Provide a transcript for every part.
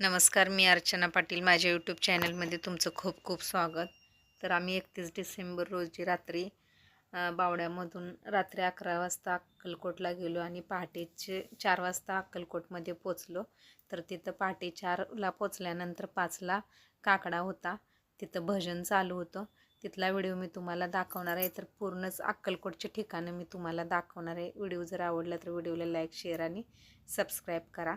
नमस्कार मी अर्चना पाटील. माझ्या यूट्यूब चॅनलमध्ये तुमचं खूप खूप स्वागत. तर आम्ही एकतीस डिसेंबर रोजी रात्री बावड्यामधून रात्री अकरा वाजता अक्कलकोटला गेलो आणि पहाटेचे चार वाजता अक्कलकोटमध्ये पोचलो तर तिथं पहाटे चारला पोचल्यानंतर पाचला काकडा होता. तिथं भजन चालू होतं. तिथला व्हिडिओ मी तुम्हाला दाखवणार आहे. तर पूर्णच अक्कलकोटचे ठिकाणं मी तुम्हाला दाखवणार आहे. व्हिडिओ जर आवडला तर व्हिडिओला लाईक शेअर आणि सबस्क्राईब करा.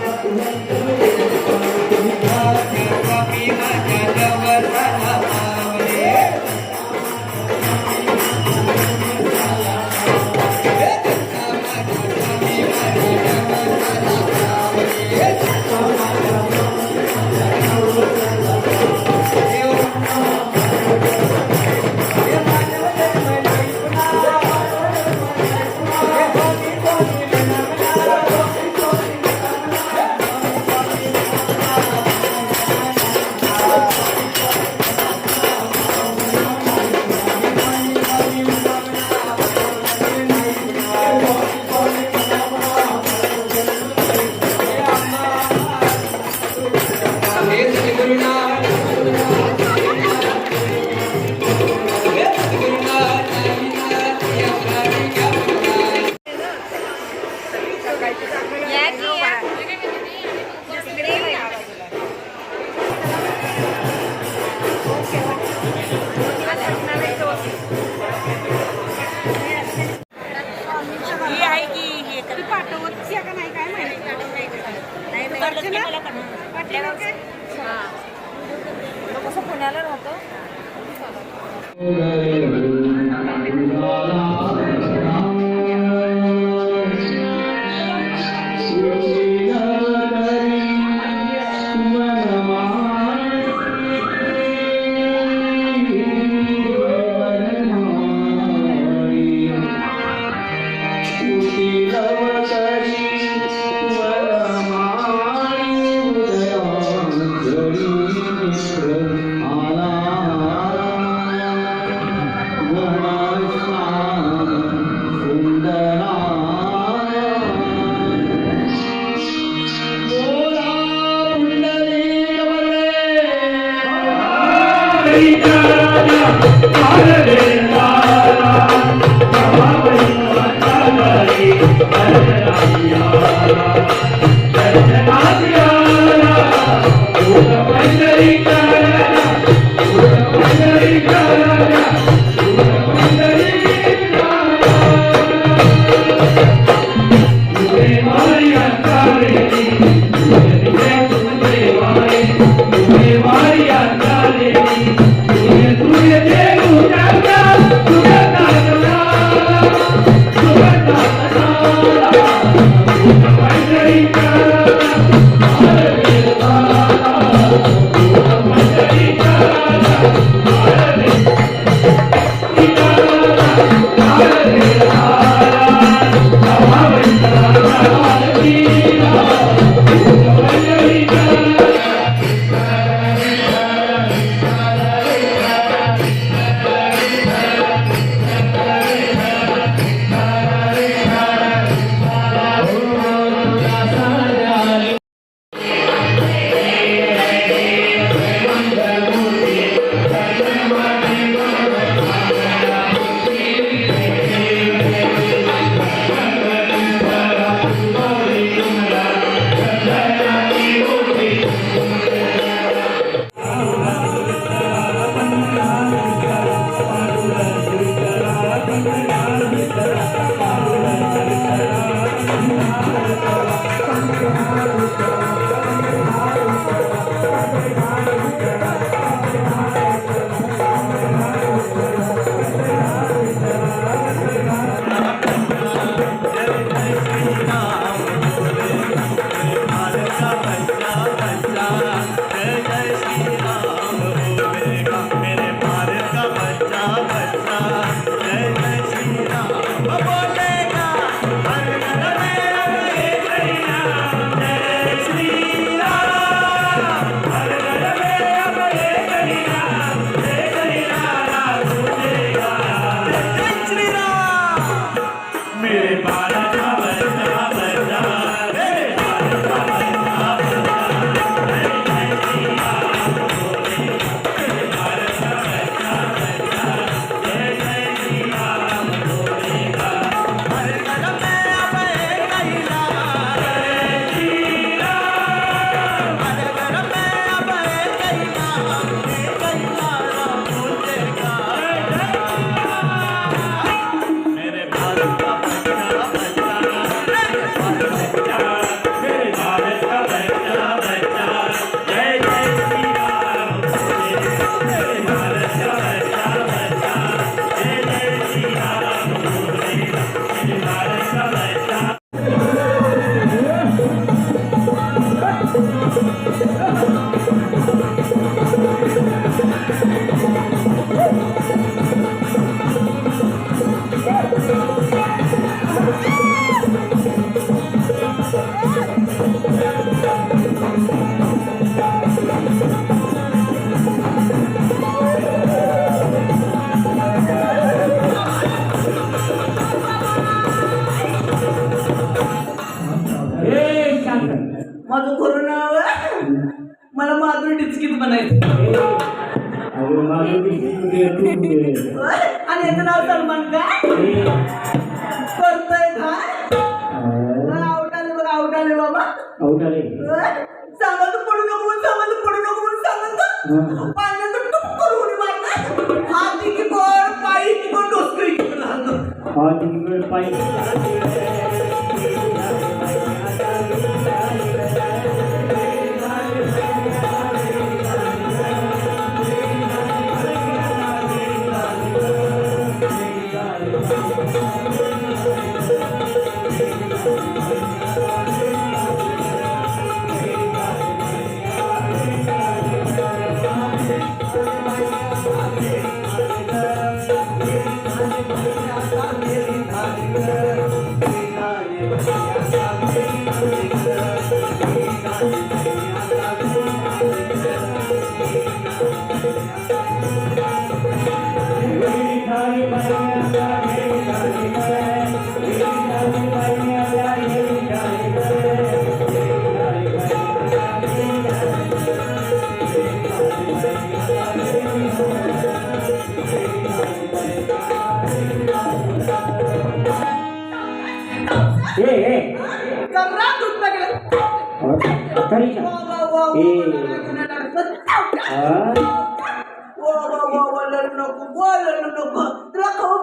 अर्चना? तो कसं पुण्याला राहतो? मेरे बारा आणि याचं नाव सलमान काय करतोय काय आउट आले बघा आउट आले बाबा. सांगा तू पडू नको म्हणून सांगा तू पडू नको म्हणून सांगा पाण्यात टुप करून उडी मारणार हात की कोण पायी हात गेला वा वा वा वा वा वा वा लढू नको वा लढू नको तुला खाऊ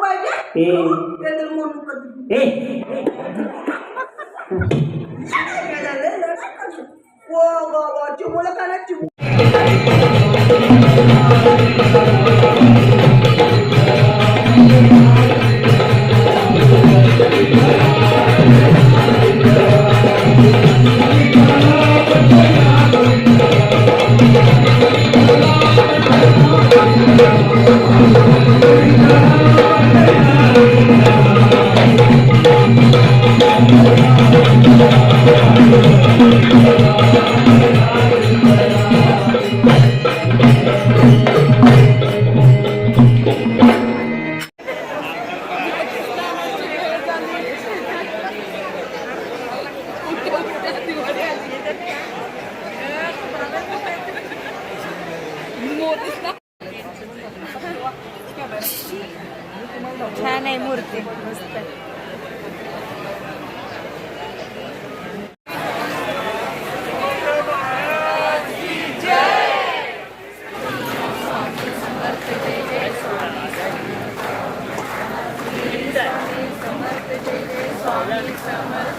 sound better?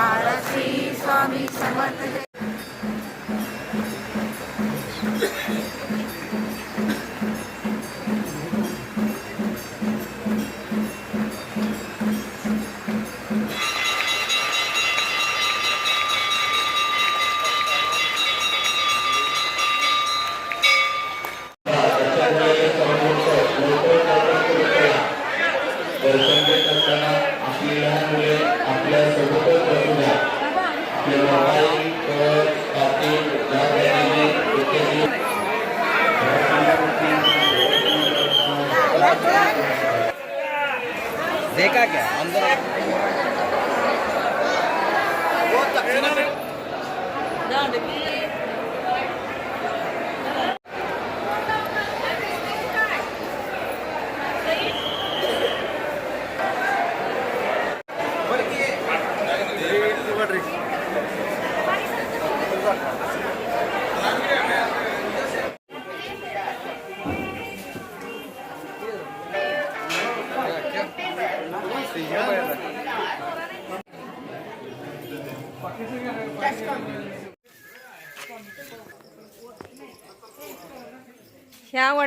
महाराज श्री स्वामी समर्थ देखा क्या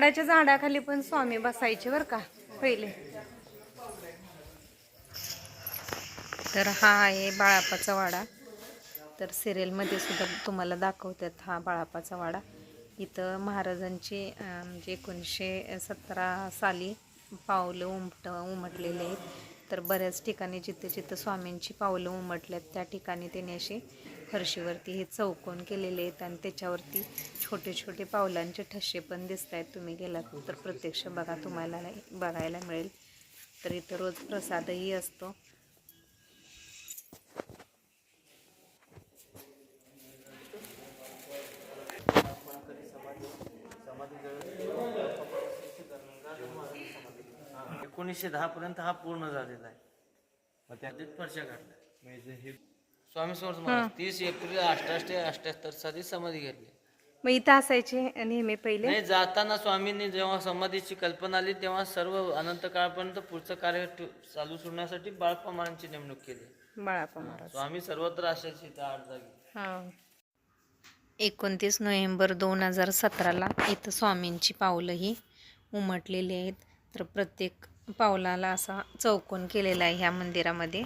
वडाच्या झाडाखाली पण स्वामी बसायचे बरं का पहिले. तर हा आहे बाळापाचा वाडा. तर सिरियलमध्ये सुद्धा तुम्हाला दाखवतात हा बाळापाचा वाडा. इथं महाराजांची म्हणजे एकोणीसशे सतरा साली पावलं उमट उमटलेले आहेत. तर बऱ्याच ठिकाणी जिथे जिथं स्वामींची पावलं उमटल्यात त्या ठिकाणी त्यांनी अशी फरशीवरती हे चौकोन केलेले आहेत आणि त्याच्यावरती छोटे छोटे पावलांचे ठसे पण दिसत आहेत तुम्ही गेलात तर प्रत्यक्ष बघा तुम्हाला बघायला मिळेल. तर इथं रोज प्रसादही असतो. एकोणीसशे दहा पर्यंत हा पूर्ण झालेला आहे. मग त्यात स्वामी समर्थ महाराज तीस एप्रिल अठराशे अठ्याहत्तर साली समाधी घेतली. मग इथं असायचे नेहमी पहिले? नाही जाताना स्वामींनी जेव्हा समाधीची कल्पना आली तेव्हा सर्व अनंत काळपर्यंत पुढचं कार्य ठेव- चालू सोडण्यासाठी बाळप्पा महाराजांची नेमणूक केली. बाळापा महाराज स्वामी सर्वत्र असायचे त्या आठ जागी. हां. एकोणतीस नोव्हेंबर दोन हजार सतराला इथं स्वामींची पावलंही उमटलेली आहेत. तर प्रत्येक पावलाला असा चौकोन केलेला आहे ह्या मंदिरामध्ये.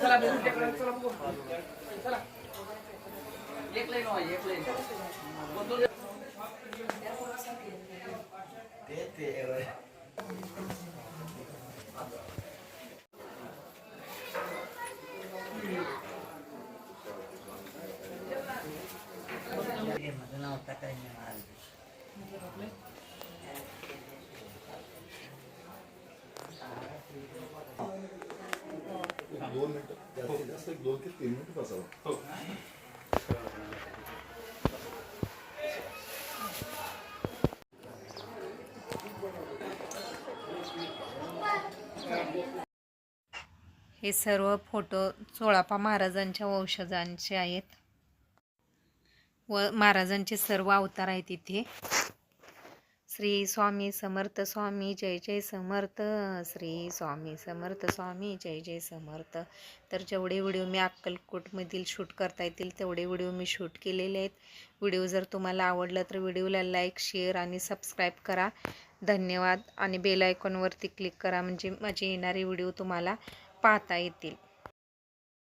चला चला दोन मिनिटं जास्तीत जास्त एक दोन ते तीन मिनिटं बसावं हे सर्व फोटो चोळापा महाराजांच्या वंशजांचे आहेत. व महाराजांचे सर्व अवतार आहेत इथे. श्री स्वामी समर्थ स्वामी जय जय समर्थ. श्री स्वामी समर्थ स्वामी जय जय समर्थ. तर जेवढे व्हिडिओ मी अक्कलकोटमधील शूट करता येतील तेवढे व्हिडिओ मी शूट केलेले आहेत. व्हिडिओ जर तुम्हाला आवडला तर व्हिडिओला लाईक शेअर आणि सबस्क्राईब करा. धन्यवाद. आणि बेल आयकॉनवरती क्लिक करा म्हणजे माझे येणारे व्हिडिओ तुम्हाला पाहता येतील.